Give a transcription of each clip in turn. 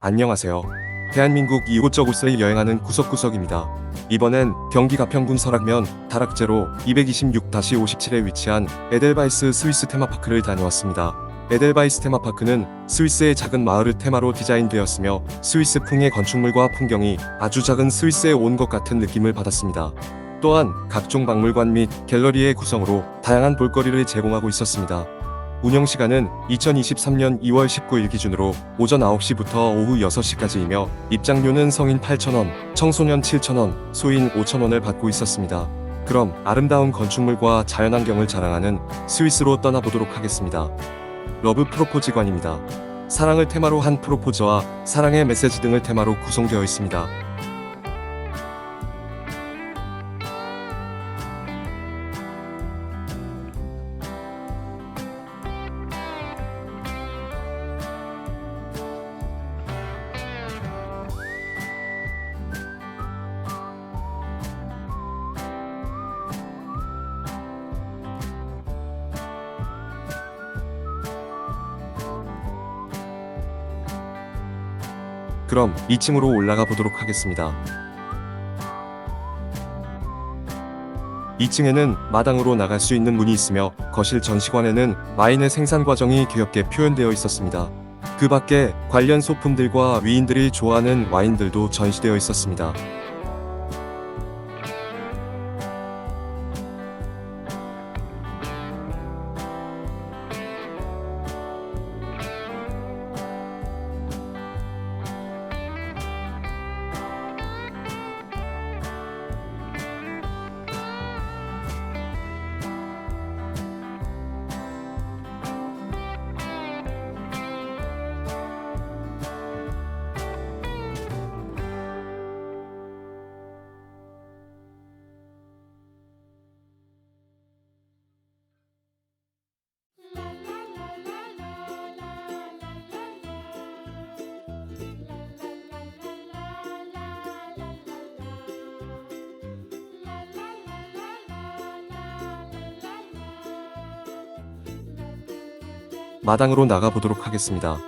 안녕하세요. 대한민국 이곳저곳을 여행하는 구석구석입니다. 이번엔 경기 가평군 설악면 다락제로 226-57에 위치한 에델바이스 스위스 테마파크를 다녀왔습니다. 에델바이스 테마파크는 스위스의 작은 마을을 테마로 디자인되었으며 스위스풍의 건축물과 풍경이 아주 작은 스위스에 온 것 같은 느낌을 받았습니다. 또한 각종 박물관 및 갤러리의 구성으로 다양한 볼거리를 제공하고 있었습니다. 운영 시간은 2023년 2월 19일 기준으로 오전 9시부터 오후 6시까지이며 입장료는 성인 8,000원, 청소년 7,000원, 소인 5,000원을 받고 있었습니다. 그럼 아름다운 건축물과 자연환경을 자랑하는 스위스로 떠나보도록 하겠습니다. 러브 프로포즈관입니다. 사랑을 테마로 한 프로포즈와 사랑의 메시지 등을 테마로 구성되어 있습니다. 그럼 2층으로 올라가 보도록 하겠습니다. 2층에는 마당으로 나갈 수 있는 문이 있으며 거실 전시관에는 와인의 생산 과정이 귀엽게 표현되어 있었습니다. 그 밖에 관련 소품들과 위인들이 좋아하는 와인들도 전시되어 있었습니다. 마당으로 나가 보도록 하겠습니다.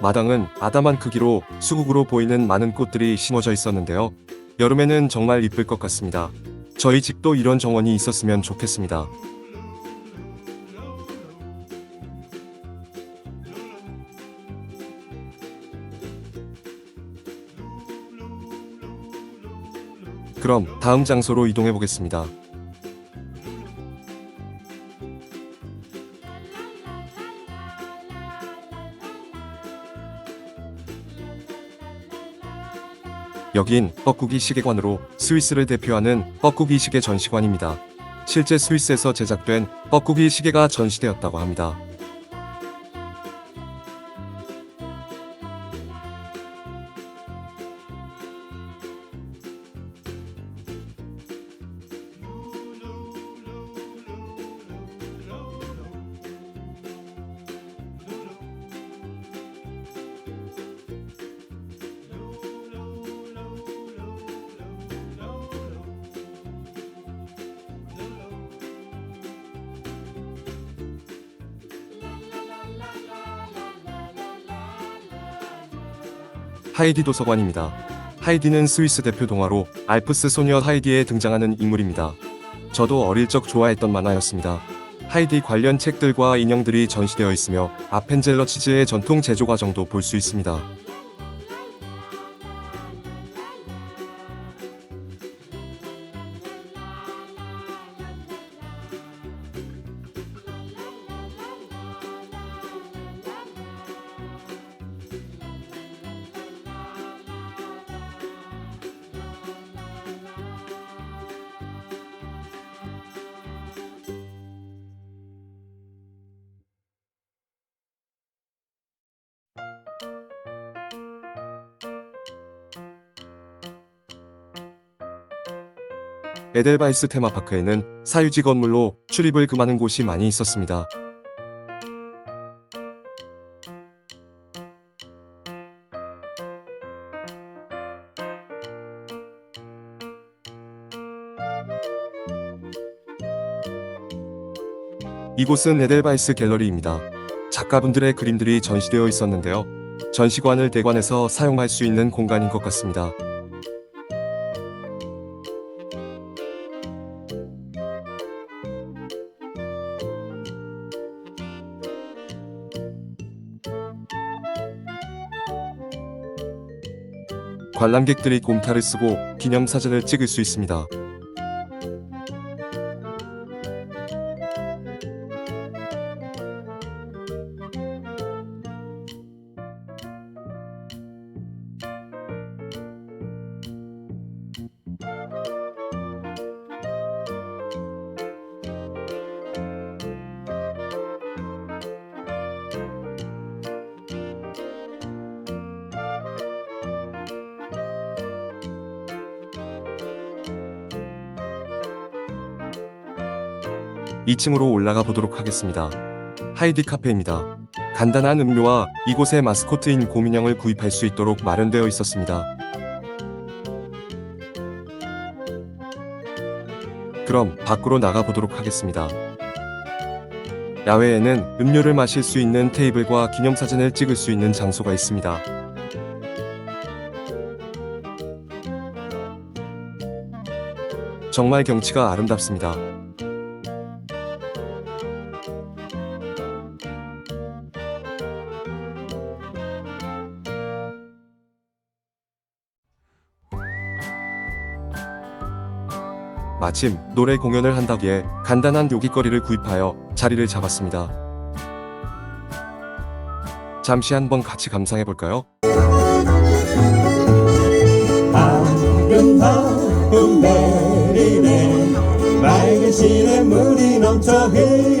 마당은 아담한 크기로 수국으로 보이는 많은 꽃들이 심어져 있었는데요. 여름에는 정말 이쁠 것 같습니다. 저희 집도 이런 정원이 있었으면 좋겠습니다. 그럼 다음 장소로 이동해 보겠습니다. 여긴 뻐꾸기 시계관으로 스위스를 대표하는 뻐꾸기 시계 전시관입니다. 실제 스위스에서 제작된 뻐꾸기 시계가 전시되었다고 합니다. 하이디 도서관입니다. 하이디는 스위스 대표 동화로 알프스 소녀 하이디에 등장하는 인물입니다. 저도 어릴 적 좋아했던 만화였습니다. 하이디 관련 책들과 인형들이 전시되어 있으며 아펜젤러 치즈의 전통 제조 과정도 볼 수 있습니다. 에델바이스 테마파크에는 사유지 건물로 출입을 금하는 곳이 많이 있었습니다. 이곳은 에델바이스 갤러리입니다. 작가분들의 그림들이 전시되어 있었는데요. 전시관을 대관해서 사용할 수 있는 공간인 것 같습니다. 관람객들이 곰타를 쓰고 기념사진을 찍을 수 있습니다. 이층으로 올라가 보도록 하겠습니다. 하이디 카페입니다. 간단한 음료와 이곳의 마스코트인 곰인형을 구입할 수 있도록 마련되어 있었습니다. 그럼 밖으로 나가 보도록 하겠습니다. 야외에는 음료를 마실 수 있는 테이블과 기념사진을 찍을 수 있는 장소가 있습니다. 정말 경치가 아름답습니다. 마침 노래 공연을 한다기에 간단한 요깃거리를 구입하여 자리를 잡았습니다. 잠시 한번 같이 감상해 볼까요? 아름다운 내리네 맑은 시냇물이 넘쳐 흐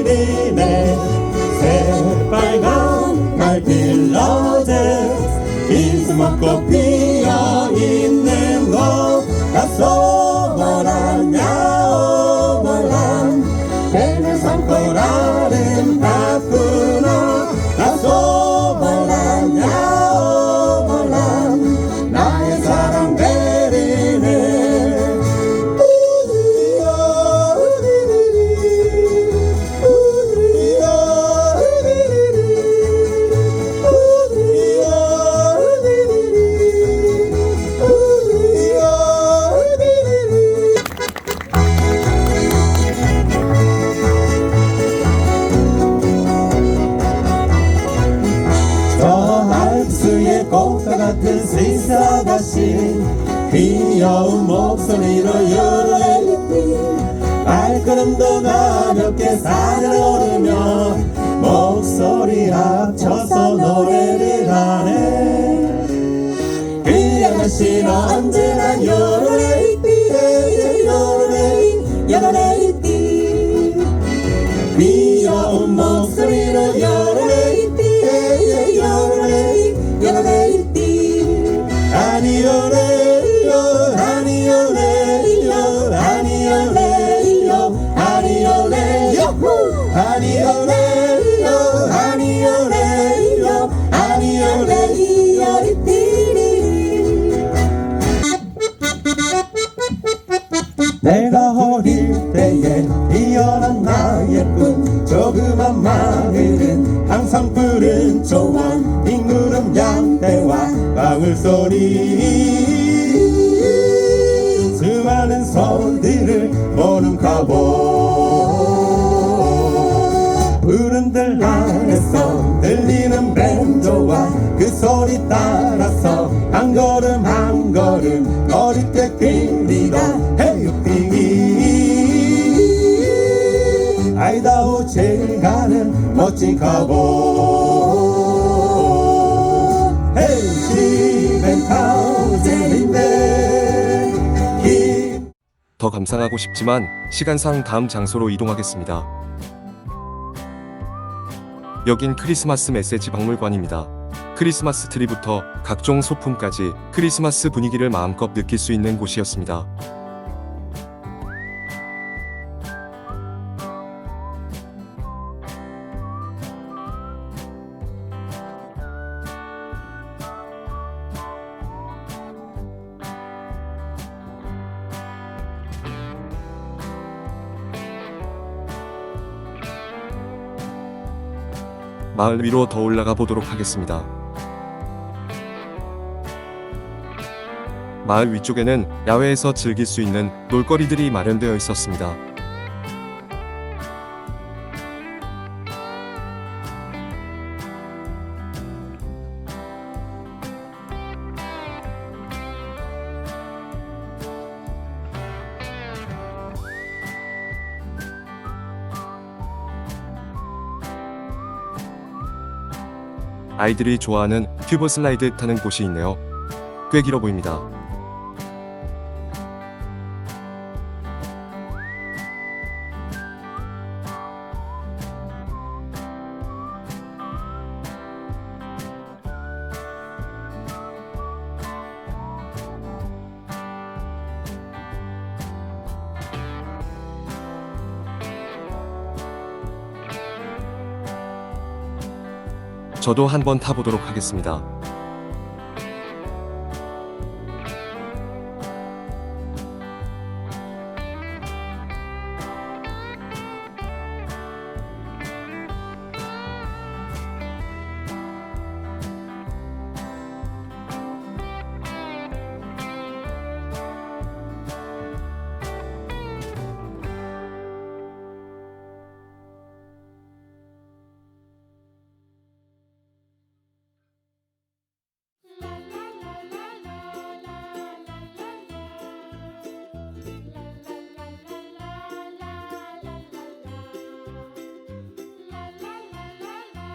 같은 스위스 아가씨 귀여운 목소리로 요르레리피 발걸음도 가볍게 산을 오르며 목소리 합쳐서 노래를 하네. 그 아가씨는 언제나 요르 조그만 마을은 항상 푸른 초원 빙구름 양떼와 방울 소리. 수많은 손들을 모는 가보. 푸른 들 안에서 들리는 밴조와 그 소리 따라서 한 걸음 한 걸음 어렵게 끌리다 제일 가는 멋진 기더 감상하고 싶지만 시간상 다음 장소로 이동하겠습니다. 여긴 크리스마스 메시지 박물관입니다. 크리스마스 트리부터 각종 소품까지 크리스마스 분위기를 마음껏 느낄 수 있는 곳이었습니다. 마을 위로 더 올라가 보도록 하겠습니다. 마을 위쪽에는 야외에서 즐길 수 있는 놀거리들이 마련되어 있었습니다. 아이들이 좋아하는 튜브 슬라이드 타는 곳이 있네요. 꽤 길어 보입니다. 저도 한번 타보도록 하겠습니다.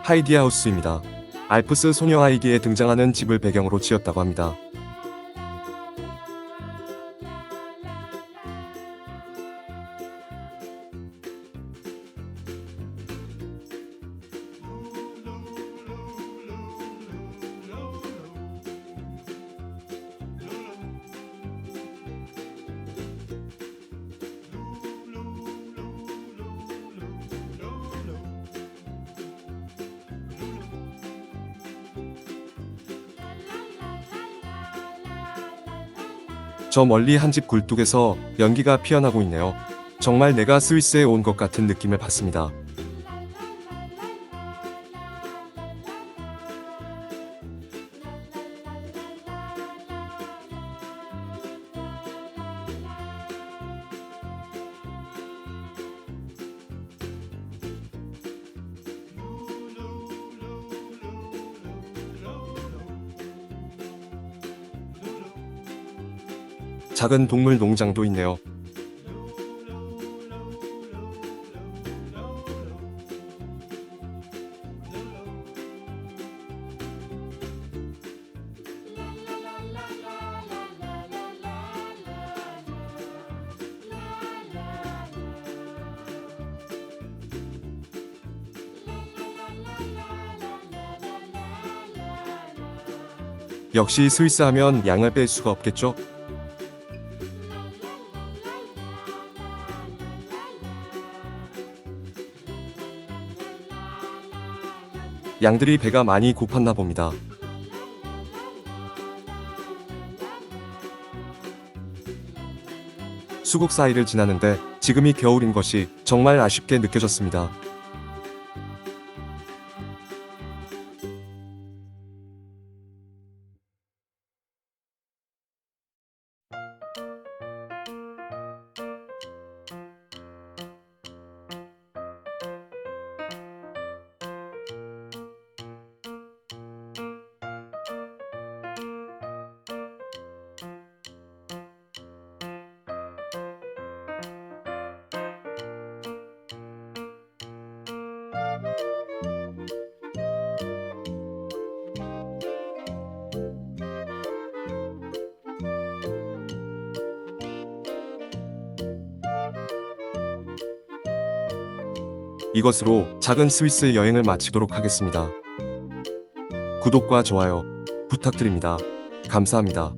하이디 하우스입니다. 알프스 소녀 하이디에 등장하는 집을 배경으로 지었다고 합니다. 저 멀리 한 집 굴뚝에서 연기가 피어나고 있네요. 정말 내가 스위스에 온 것 같은 느낌을 받습니다. 작은 동물 농장도 있네요. 역시 스위스 하면 양을 뺄 수가 없겠죠? 양들이 배가 많이 고팠나 봅니다. 수국 사이를 지나는데 지금이 겨울인 것이 정말 아쉽게 느껴졌습니다. 이것으로 작은 스위스 여행을 마치도록 하겠습니다. 구독과 좋아요 부탁드립니다. 감사합니다.